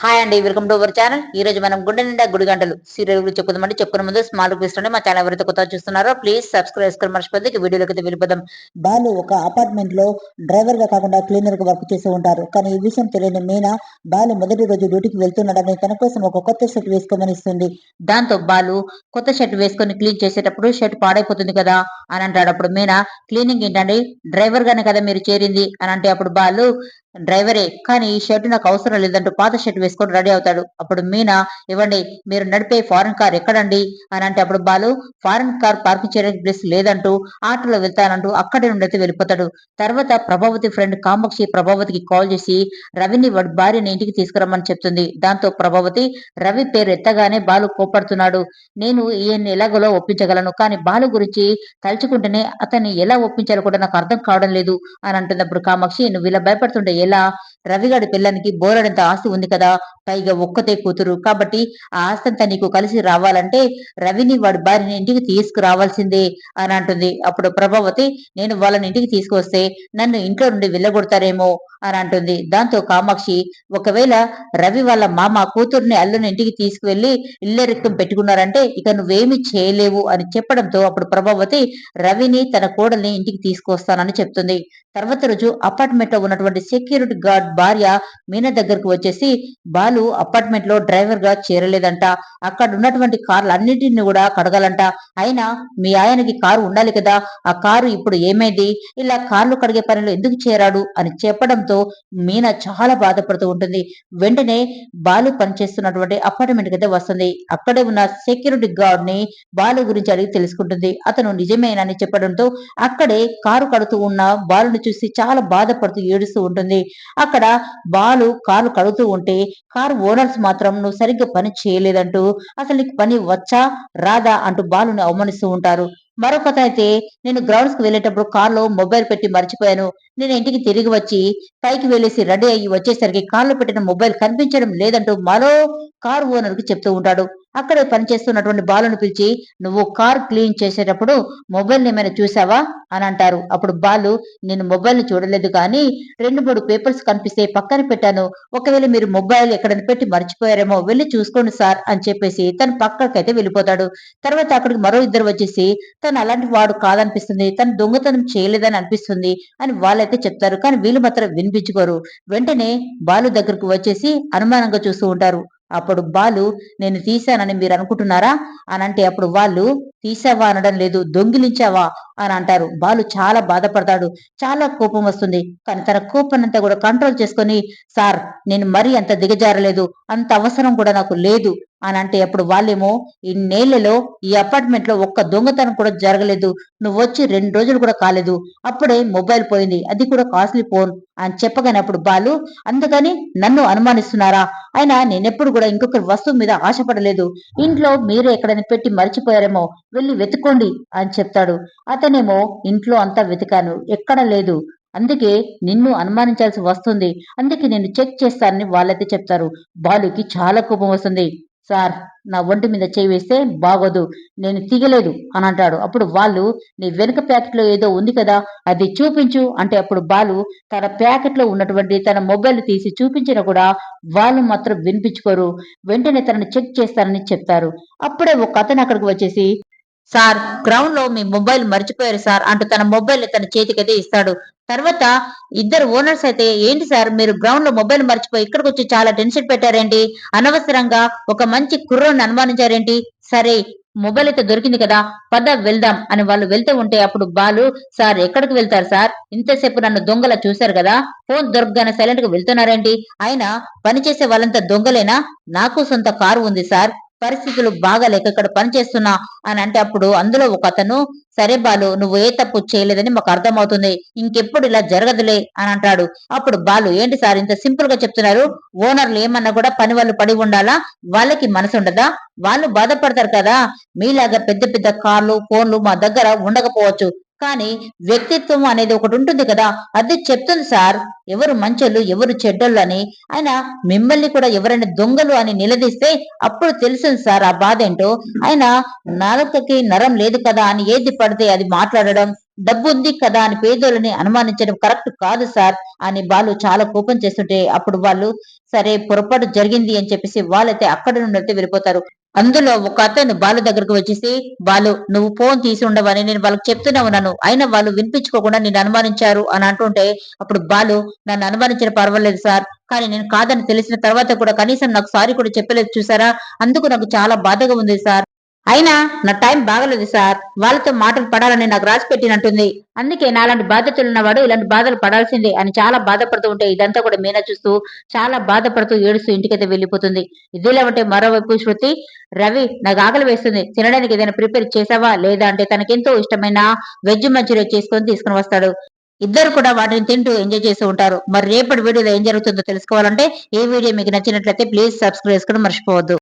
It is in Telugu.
హాయ్ అండి వెల్కమ్ టు అవర్ ఛానల్ ఈ రోజు మనం గుండె నిండా గుడి గంటలు సీరియల్ గురించి చెప్పుకుందామండి చెప్పుకునే ముందు స్మాల్ రిక్వెస్ట్ మా ఛానల్ ఎవరైతే కొత్త చూస్తున్నారో ప్లీజ్ సబ్స్క్రైబ్ చేసుకుని మర్చిపోతే వీడియోలోకి అయితే వెళ్ళిపోదాం. బాలు ఒక అపార్ట్మెంట్లో డ్రైవర్గా కాకుండా క్లీనర్గా వర్క్ చేస్తూ ఉంటారు. కానీ ఈ విషయం తెలియని మీనా బాలు మొదటి రోజు డ్యూటీకి వెళ్తున్నాడని తన కోసం ఒక కొత్త షర్ట్ వేసుకోమని ఇస్తుంది దాంతో బాలు కొత్త షర్ట్ వేసుకొని క్లీన్ చేసేటప్పుడు షర్ట్ పాడైపోతుంది కదా అని అంటాడు. అప్పుడు మీనా క్లీనింగ్ ఏంటండి? డ్రైవర్ గానే కదా మీరు చేరింది అని అంటే అప్పుడు బాలు డ్రైవరే కానీ ఈ షర్ట్ నాకు అవసరం లేదంటూ పాత షర్ట్ వేసుకొని రెడీ అవుతాడు. అప్పుడు మీనా ఇవ్వండి మీరు నడిపే ఫారెన్ కార్ ఎక్కడండి? అని అంటే అప్పుడు బాలు ఫారెన్ కార్ పార్కింగ్ చేయడానికి ప్లేస్ లేదంటూ ఆటోలో వెళ్తానంటూ అక్కడి నుండి అయితే వెళ్ళిపోతాడు. తర్వాత ప్రభావతి ఫ్రెండ్ కామాక్షి ప్రభావతికి కాల్ చేసి రవిని వాడి భార్యని ఇంటికి తీసుకురమ్మని చెప్తుంది. దాంతో ప్రభావతి రవి పేరు ఎత్తగానే బాలు కోపడుతున్నాడు నేను ఈయన్ని ఎలాగోలో ఒప్పించగలను కానీ బాలు గురించి తలుచుకుంటేనే అతన్ని ఎలా ఒప్పించాలో కూడా నాకు అర్థం కావడం లేదు అని అంటున్నప్పుడు కామాక్షి నువ్వు ఇలా భయపడుతుంటే ఎలా? రవిగాడి పిల్లనికి బోరడంత ఆస్తి ఉంది కదా పైగా ఒక్కతే కూతురు. కాబట్టి ఆ ఆస్తంతా నీకు కలిసి రావాలంటే రవిని వాడి భార్యని ఇంటికి తీసుకురావాల్సిందే అని అంటుంది. అప్పుడు ప్రభావతి నేను వాళ్ళని ఇంటికి తీసుకువస్తే నన్ను ఇంట్లో నుండి వెళ్ళగొడతారేమో అని అంటుంది. దాంతో కామాక్షి ఒకవేళ రవి వాళ్ళ మామ కూతుర్ని అల్లుని ఇంటికి తీసుకువెళ్ళి ఇల్లరిక్కం పెట్టుకున్నారంటే ఇక నువ్వేమి చేయలేవు అని చెప్పడంతో అప్పుడు ప్రభావతి రవిని తన కోడల్ని ఇంటికి తీసుకొస్తానని చెప్తుంది. తర్వాత రోజు అపార్ట్మెంట్లో ఉన్నటువంటి సెక్యూరిటీ గార్డ్ భార్య మీనా దగ్గరకు వచ్చేసి బాలు అపార్ట్మెంట్లో డ్రైవర్గా చేరలేదంట. అక్కడ ఉన్నటువంటి కార్లు అన్నిటిని కూడా కడగాలంట. అయినా మీ ఆయనకి కారు ఉండాలి కదా. ఆ కారు ఇప్పుడు ఏమైంది? ఇలా కార్లు కడిగే పనిలో ఎందుకు చేరాడు? అని చెప్పడంతో మీనా చాలా బాధపడుతూ ఉంటుంది. వెంటనే బాలు పనిచేస్తున్నటువంటి అపార్ట్మెంట్కి వస్తుంది. అక్కడే ఉన్న సెక్యూరిటీ గార్డ్ని బాలు గురించి అడిగి తెలుసుకుంటుంది. అతను నిజమేనని చెప్పడంతో అక్కడే కారు కడుతూ ఉన్న బాలుని చూసి చాలా బాధపడుతూ ఏడుస్తూ ఉంటుంది. అక్కడ బాలు కారు కడుతూ ఉంటే కారు ఓనర్స్ మాత్రం నువ్వు సరిగ్గా పని చేయలేదంటూ అసలు నీకు పని వచ్చా? రాదా? అంటూ బాలుని అవమానిస్తూ ఉంటారు. మరొకత అయితే నేను గ్రౌండ్స్కి వెళ్ళేటప్పుడు కార్లో మొబైల్ పెట్టి మర్చిపోయాను. నేను ఇంటికి తిరిగి వచ్చి పైకి వెళ్ళేసి రెడీ అయ్యి వచ్చేసరికి కార్లో పెట్టిన మొబైల్ కనిపించడం లేదంటూ మరో కార్ ఓనర్కి చెప్తూ ఉంటాడు. అక్కడే పనిచేస్తున్నటువంటి బాలును పిలిచి నువ్వు కార్ క్లీన్ చేసేటప్పుడు మొబైల్ ఏమైనా చూసావా? అని అంటారు. అప్పుడు బాలు నేను మొబైల్ని చూడలేదు కానీ రెండు మూడు పేపర్స్ కనిపిస్తే పక్కన పెట్టాను. ఒకవేళ మీరు మొబైల్ ఎక్కడైనా పెట్టి మర్చిపోయారేమో వెళ్ళి చూసుకోండి సార్ అని చెప్పేసి తన పక్కకైతే వెళ్ళిపోతాడు. తర్వాత అక్కడికి మరో ఇద్దరు వచ్చేసి తను అలాంటి వాడు కాదనిపిస్తుంది. తను దొంగతనం చేయలేదని అనిపిస్తుంది అని వాళ్ళైతే చెప్తారు. కానీ వీళ్ళు మాత్రం వినిపించుకోరు. వెంటనే బాలు దగ్గరకు వచ్చేసి అనుమానంగా చూస్తూ ఉంటారు. అప్పుడు బాలు నేను తీశానని మీరు అనుకుంటున్నారా? అని అంటే అప్పుడు వాళ్ళు తీసావా అనడం లేదు దొంగిలించావా? అని అంటారు. బాలు చాలా బాధపడతాడు. చాలా కోపం వస్తుంది. కానీ తన కోపాన్నంతా కూడా కంట్రోల్ చేసుకొని సార్ నేను మరీ అంత దిగజారలేదు. అంత అవసరం కూడా నాకు లేదు. అని అంటే అప్పుడు వాళ్ళేమో ఇన్నేళ్ళలో ఈ అపార్ట్మెంట్లో ఒక్క దొంగతనం కూడా జరగలేదు. నువ్వు వచ్చి రెండు రోజులు కూడా కాలేదు. అప్పుడే మొబైల్ పోయింది. అది కూడా కాస్ట్లీ ఫోన్ అని చెప్పగానే అప్పుడు బాలు అందుకని నన్ను అనుమానిస్తున్నారా? అయినా నేనెప్పుడు కూడా ఇంకొకరి వస్తువు మీద ఆశపడలేదు. ఇంట్లో మీరే ఎక్కడైనా పెట్టి మర్చిపోయారేమో. వెళ్ళి వెతుక్కోండి అని చెప్తాడు. అతనేమో ఇంట్లో అంతా వెతికాను. ఎక్కడ లేదు. అందుకే నిన్ను అనుమానించాల్సి వస్తుంది. అందుకే నేను చెక్ చేస్తానని వాళ్ళైతే చెప్తారు. బాలుకి చాలా కోపం వస్తుంది. సార్ నా ఒంటి మీద చేయి వేస్తే బాగోదు నేను తీగలేదు అని అంటాడు. అప్పుడు వాళ్ళు నీ వెనుక ప్యాకెట్లో ఏదో ఉంది కదా అది చూపించు అంటే అప్పుడు బాలు తన ప్యాకెట్లో ఉన్నటువంటి తన మొబైల్ తీసి చూపించినా కూడా వాళ్ళు మాత్రం వినిపించుకోరు. వెంటనే తనని చెక్ చేస్తారని చెప్తారు. అప్పుడే ఒక అతను అక్కడికి వచ్చేసి సార్ గ్రౌండ్లో మీ మొబైల్ మర్చిపోయారు సార్ అంటూ తన మొబైల్ తన చేతికైతే ఇస్తాడు. తర్వాత ఇద్దరు ఓనర్స్ అయితే ఏంటి సార్? మీరు గ్రౌండ్లో మొబైల్ మర్చిపోయి ఇక్కడికి వచ్చి చాలా టెన్షన్ పెట్టారేంటి? అనవసరంగా ఒక మంచి కుర్రోని అనుమానించారేంటి? సరే మొబైల్ అయితే దొరికింది కదా పద వెళ్దాం అని వాళ్ళు వెళ్తూ ఉంటే అప్పుడు బాలు సార్ ఎక్కడికి వెళ్తారు సార్? ఇంతసేపు నన్ను దొంగల చూశారు కదా ఫోన్ దొరకగానే సైలెంట్గా వెళ్తున్నారేంటి? అయినా పనిచేసే వాళ్ళంతా దొంగలేనా? నాకు సొంత కారు ఉంది సార్ పరిస్థితులు బాగాలేక ఇక్కడ పనిచేస్తున్నా అని అంటే అప్పుడు అందులో ఒక అతను సరే బాలు నువ్వు ఏ తప్పు చేయలేదని మాకు అర్థమవుతుంది. ఇంకెప్పుడు ఇలా జరగదులే అని అంటాడు. అప్పుడు బాలు ఏంటి సార్ ఇంత సింపుల్గా చెప్తున్నారు? ఓనర్లు ఏమన్నా కూడా పని వాళ్ళు పడి ఉండాలా? వాళ్ళకి మనసు ఉండదా? వాళ్ళు బాధపడతారు కదా. మీలాగా పెద్ద పెద్ద కార్లు ఫోన్లు మా దగ్గర ఉండకపోవచ్చు. కానీ వ్యక్తిత్వం అనేది ఒకటి ఉంటుంది కదా అది చెప్తుంది సార్ ఎవరు మంచోళ్ళు ఎవరు చెడ్డోళ్ళు అని. ఆయన మిమ్మల్ని కూడా ఎవరైనా దొంగలు అని నిలదీస్తే అప్పుడు తెలుస్తుంది సార్ ఆ బాధ ఏంటో. ఆయన నాలుకకి నరం లేదు కదా అని ఏది పడితే అది మాట్లాడడం డబ్బు ఉంది కదా అని పేదోళ్ళని అనుమానించడం కరెక్ట్ కాదు సార్ అని బాలు చాలా కోపం చేస్తుంటే అప్పుడు వాళ్ళు సరే పొరపాటు జరిగింది అని చెప్పేసి వాళ్ళైతే అక్కడి నుండి అయితే వెళ్ళిపోతారు. అందులో ఒక అతను బాలు దగ్గరకు వచ్చేసి బాలు నువ్వు ఫోన్ తీసి ఉండవని నేను వాళ్ళకి చెప్తూనే ఉన్నాను. అయినా వాళ్ళు వినిపించుకోకుండా నేను అనుమానించారు అని అంటుంటే అప్పుడు బాలు నన్ను అనుమానించిన పర్వాలేదు సార్. కానీ నేను కాదని తెలిసిన తర్వాత కూడా కనీసం నాకు సారీ కూడా చెప్పలేదు చూసారా? అందుకు నాకు చాలా బాధగా ఉంది సార్. అయినా నా టైం బాగలేదు సార్. వాళ్ళతో మాటలు పడాలని నాకు రాసి పెట్టినట్టుంది. అందుకే నాలాంటి బాధ్యతలు ఉన్నవాడు ఇలాంటి బాధలు పడాల్సిందే అని చాలా బాధపడుతూ ఉంటే ఇదంతా కూడా మీనా చూస్తూ చాలా బాధపడుతూ ఏడుస్తూ ఇంటికైతే వెళ్ళిపోతుంది. ఇదిలా ఉంటే మరోవైపు శృతి రవి నాకు ఆకలి వేస్తుంది. తినడానికి ఏదైనా ప్రిపేర్ చేసావా లేదా అంటే తనకెంతో ఇష్టమైన వెజ్ మంచూరియా చేసుకొని తీసుకుని వస్తాడు. ఇద్దరు కూడా వాటిని తింటూ ఎంజాయ్ చేస్తూ ఉంటారు. మరి రేపటి వీడియోలో ఏం జరుగుతుందో తెలుసుకోవాలంటే ఈ వీడియో మీకు నచ్చినట్లయితే ప్లీజ్ సబ్స్క్రైబ్ చేసుకుని మర్చిపోవద్దు.